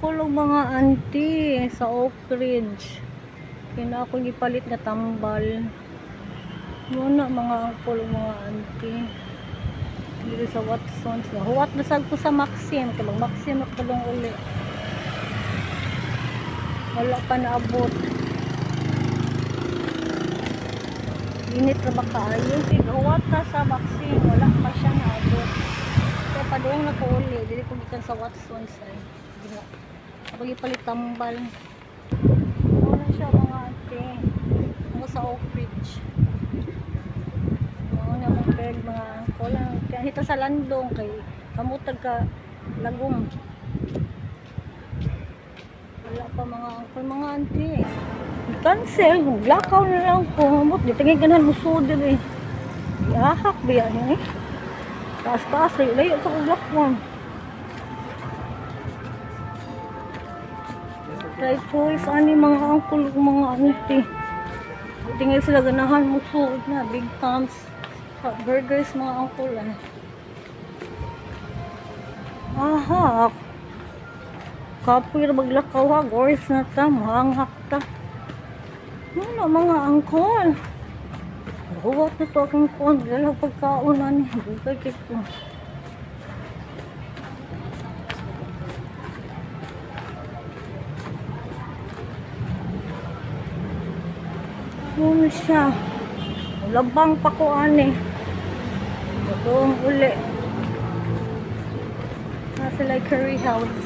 uncle o mga auntie sa Oak Ridge. Kina ako gipalit na tambal. Muna mga o mga auntie. Dito sa Watson's. Huwat na sag ko sa Maxim. Kaya Maxim ako lang uli. Wala pa naabot. Init na ba kaayo? Huwat na sa Maxim. Wala pa siya naabot. Kaya pa doon na ko uli. Dili ko gikan sa Watson's ay. Di na. Ako gipalit tambal. Ano siya mga ate. Ako sa Oak Ridge. Na mga peg mga kulang. Kaya hita sa landong kay kamutag ka lagom. Wala pa mga uncle, mga auntie. Cancel, glakaw na lang ko. Hamot, di tingin ganan mo sudin eh. Iahak biya niya eh. Taas-taas, layo sa mo. Right choice, ani mga uncle, mga auntie. Tingin sila ganahan mo suod na, big thumbs. Hot burgers, mga uncle ah. Aha, na maglakaw ha, oras na ta, mahanghak ta. Ano mga angkol? Huwag na to akong dala pagkaon na ni, bugay kito. Ano siya? Labang pa ko ani. Ito uli. Nasa like curry house.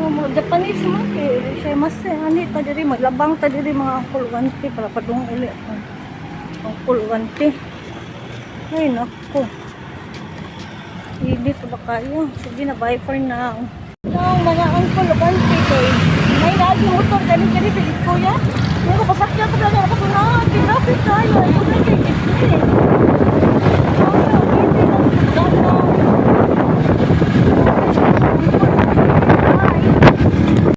Mo Japanese mo kay siya mas eh, ani ta diri maglabang ta diri mga kulwanti para padung uli ang kulwanti. Ay nako. Hindi to ba kayo? Sige na bye for now. Ang mga ang kulwanti kay नाही ना ती उठ करताना कधी दिलीत पोया